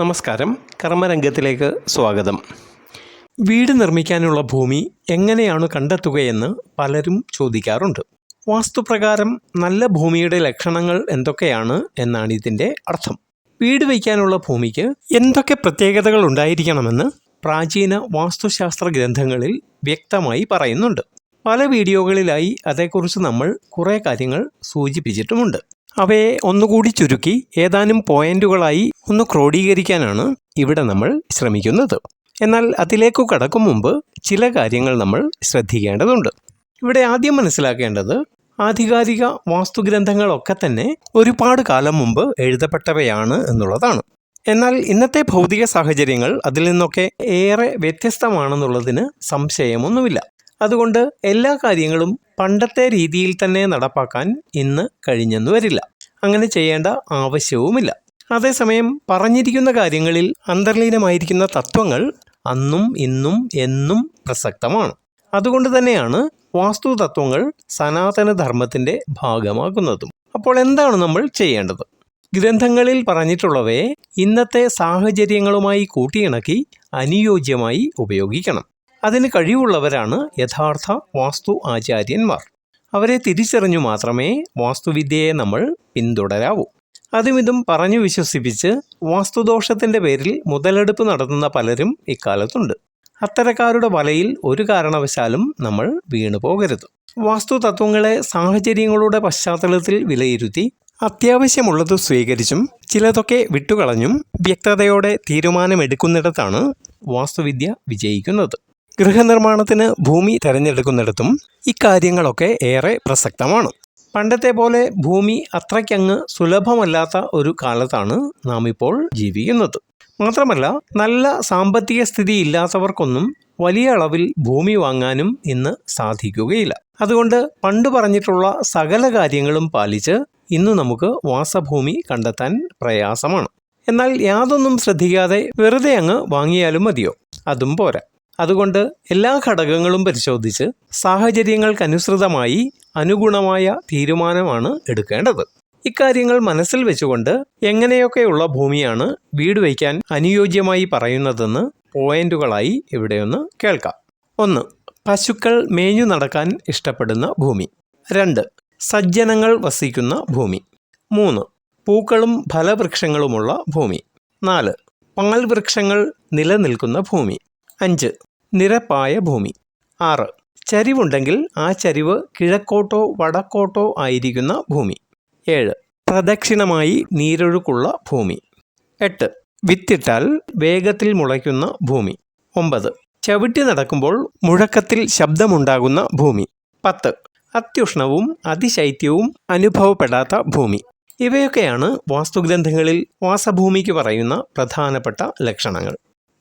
നമസ്കാരം. കർമ്മരംഗത്തിലേക്ക് സ്വാഗതം. വീട് നിർമ്മിക്കാനുള്ള ഭൂമി എങ്ങനെയാണ് കണ്ടെത്തുകയെന്ന് പലരും ചോദിക്കാറുണ്ട്. വാസ്തുപ്രകാരം നല്ല ഭൂമിയുടെ ലക്ഷണങ്ങൾ എന്തൊക്കെയാണ് എന്നാണ് ഇതിന്റെ അർത്ഥം. വീട് വയ്ക്കാനുള്ള ഭൂമിക്ക് എന്തൊക്കെ പ്രത്യേകതകൾ ഉണ്ടായിരിക്കണമെന്ന് പ്രാചീന വാസ്തുശാസ്ത്ര ഗ്രന്ഥങ്ങളിൽ വ്യക്തമായി പറയുന്നുണ്ട്. പല വീഡിയോകളിലായി അതേക്കുറിച്ച് നമ്മൾ കുറേ കാര്യങ്ങൾ സൂചിപ്പിച്ചിട്ടുമുണ്ട്. അവയെ ഒന്നുകൂടി ചുരുക്കി ഏതാനും പോയിന്റുകളായി ഒന്ന് ക്രോഡീകരിക്കാനാണ് ഇവിടെ നമ്മൾ ശ്രമിക്കുന്നത്. എന്നാൽ അതിലേക്കു കടക്കും മുമ്പ് ചില കാര്യങ്ങൾ നമ്മൾ ശ്രദ്ധിക്കേണ്ടതുണ്ട്. ഇവിടെ ആദ്യം മനസ്സിലാക്കേണ്ടത് ആധികാരിക വാസ്തുഗ്രന്ഥങ്ങളൊക്കെ തന്നെ ഒരുപാട് കാലം മുമ്പ് എഴുതപ്പെട്ടവയാണ് എന്നുള്ളതാണ്. എന്നാൽ ഇന്നത്തെ ഭൗതിക സാഹചര്യങ്ങൾ അതിൽ നിന്നൊക്കെ ഏറെ വ്യത്യസ്തമാണെന്നുള്ളതിന് സംശയമൊന്നുമില്ല. അതുകൊണ്ട് എല്ലാ കാര്യങ്ങളും പണ്ടത്തെ രീതിയിൽ തന്നെ നടപ്പാക്കാൻ ഇന്ന് കഴിഞ്ഞെന്ന് വരില്ല. അങ്ങനെ ചെയ്യേണ്ട ആവശ്യവുമില്ല. അതേസമയം പറഞ്ഞിരിക്കുന്ന കാര്യങ്ങളിൽ അന്തർലീനമായിരിക്കുന്ന തത്വങ്ങൾ അന്നും ഇന്നും എന്നും പ്രസക്തമാണ്. അതുകൊണ്ട് തന്നെയാണ് വാസ്തു തത്വങ്ങൾ സനാതന ഭാഗമാകുന്നതും. അപ്പോൾ എന്താണ് നമ്മൾ ചെയ്യേണ്ടത്? ഗ്രന്ഥങ്ങളിൽ പറഞ്ഞിട്ടുള്ളവയെ ഇന്നത്തെ സാഹചര്യങ്ങളുമായി കൂട്ടിയിണക്കി അനുയോജ്യമായി ഉപയോഗിക്കണം. അതിന് കഴിവുള്ളവരാണ് യഥാർത്ഥ വാസ്തു ആചാര്യന്മാർ. അവരെ തിരിച്ചറിഞ്ഞു മാത്രമേ വാസ്തുവിദ്യയെ നമ്മൾ പിന്തുടരാവൂ. അതുമിതും പറഞ്ഞു വിശ്വസിപ്പിച്ച് വാസ്തുദോഷത്തിന്റെ പേരിൽ മുതലെടുപ്പ് നടത്തുന്ന പലരും ഇക്കാലത്തുണ്ട്. അത്തരക്കാരുടെ വലയിൽ ഒരു കാരണവശാലും നമ്മൾ വീണു പോകരുത് വാസ്തു തത്വങ്ങളെ സാഹചര്യങ്ങളുടെ പശ്ചാത്തലത്തിൽ വിലയിരുത്തി അത്യാവശ്യമുള്ളത് സ്വീകരിച്ചും ചിലതൊക്കെ വിട്ടുകളഞ്ഞും വ്യക്തതയോടെ തീരുമാനമെടുക്കുന്നിടത്താണ് വാസ്തുവിദ്യ വിജയിക്കുന്നത്. ഗൃഹനിർമ്മാണത്തിന് ഭൂമി തിരഞ്ഞെടുക്കുന്നിടത്തും ഇക്കാര്യങ്ങളൊക്കെ ഏറെ പ്രസക്തമാണ്. പണ്ടത്തെ പോലെ ഭൂമി അത്രയ്ക്കങ്ങ് സുലഭമല്ലാത്ത ഒരു കാലത്താണ് നാം ഇപ്പോൾ ജീവിക്കുന്നത്. മാത്രമല്ല നല്ല സാമ്പത്തിക സ്ഥിതി ഇല്ലാത്തവർക്കൊന്നും വലിയ അളവിൽ ഭൂമി വാങ്ങാനും ഇന്ന് സാധിക്കുകയില്ല. അതുകൊണ്ട് പണ്ട് പറഞ്ഞിട്ടുള്ള സകല കാര്യങ്ങളും പാലിച്ച് ഇന്ന് നമുക്ക് വാസഭൂമി കണ്ടെത്താൻ പ്രയാസമാണ്. എന്നാൽ യാതൊന്നും ശ്രദ്ധിക്കാതെ വെറുതെ അങ്ങ് വാങ്ങിയാലും മതിയോ? അതും പോരാ. അതുകൊണ്ട് എല്ലാ ഘടകങ്ങളും പരിശോധിച്ച് സാഹചര്യങ്ങൾക്കനുസൃതമായി അനുഗുണമായ തീരുമാനമാണ് എടുക്കേണ്ടത്. ഇക്കാര്യങ്ങൾ മനസ്സിൽ വെച്ചുകൊണ്ട് എങ്ങനെയൊക്കെയുള്ള ഭൂമിയാണ് വീട് വയ്ക്കാൻ അനുയോജ്യമായി പറയുന്നതെന്ന് പോയിന്റുകളായി ഇവിടെയൊന്ന് കേൾക്കാം. ഒന്ന് പശുക്കൾ മേഞ്ഞു നടക്കാൻ ഇഷ്ടപ്പെടുന്ന ഭൂമി. രണ്ട് സജ്ജനങ്ങൾ വസിക്കുന്ന ഭൂമി. മൂന്ന് പൂക്കളും ഫലവൃക്ഷങ്ങളുമുള്ള ഭൂമി. നാല് പാൽ വൃക്ഷങ്ങൾ നിലനിൽക്കുന്ന ഭൂമി. അഞ്ച് നിരപ്പായ ഭൂമി. ആറ്. ചരിവുണ്ടെങ്കിൽ ആ ചരിവ് കിഴക്കോട്ടോ വടക്കോട്ടോ ആയിരിക്കുന്ന ഭൂമി. ഏഴ്. പ്രദക്ഷിണമായി നീരൊഴുക്കുള്ള ഭൂമി. എട്ട്. വിത്തിട്ടാൽ വേഗത്തിൽ മുളയ്ക്കുന്ന ഭൂമി. ഒമ്പത്. ചവിട്ടി നടക്കുമ്പോൾ മുഴക്കത്തിൽ ശബ്ദമുണ്ടാകുന്ന ഭൂമി. പത്ത്. അത്യുഷ്ണവും അതിശൈത്യവും അനുഭവപ്പെടാത്ത ഭൂമി. ഇവയൊക്കെയാണ് വാസ്തുഗ്രന്ഥങ്ങളിൽ വാസഭൂമിക്ക് പറയുന്ന പ്രധാനപ്പെട്ട ലക്ഷണങ്ങൾ.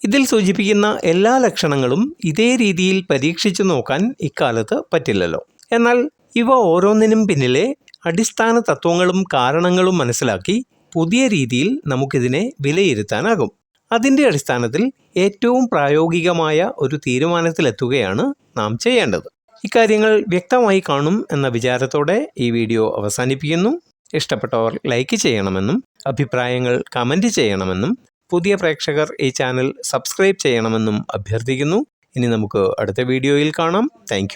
ഇതിൽ സൂചിപ്പിക്കുന്ന എല്ലാ ലക്ഷണങ്ങളും ഇതേ രീതിയിൽ പരീക്ഷിച്ചു നോക്കാൻ ഇക്കാലത്ത് പറ്റില്ലല്ലോ. എന്നാൽ ഇവ ഓരോന്നിനും പിന്നിലെ അടിസ്ഥാന തത്വങ്ങളും കാരണങ്ങളും മനസ്സിലാക്കി പുതിയ രീതിയിൽ നമുക്കിതിനെ വിലയിരുത്താനാകും. അതിന്റെ അടിസ്ഥാനത്തിൽ ഏറ്റവും പ്രായോഗികമായ ഒരു തീരുമാനത്തിലെത്തുകയാണ് നാം ചെയ്യേണ്ടത്. ഇക്കാര്യങ്ങൾ വ്യക്തമായി കാണും എന്ന വിചാരത്തോടെ ഈ വീഡിയോ അവസാനിപ്പിക്കുന്നു. ഇഷ്ടപ്പെട്ടവർ ലൈക്ക് ചെയ്യണമെന്നും അഭിപ്രായങ്ങൾ കമന്റ് ചെയ്യണമെന്നും പുതിയ പ്രേക്ഷകർ ഈ ചാനൽ സബ്സ്ക്രൈബ് ചെയ്യണമെന്നും അഭ്യർത്ഥിക്കുന്നു. ഇനി നമുക്ക് അടുത്ത വീഡിയോയിൽ കാണാം. താങ്ക്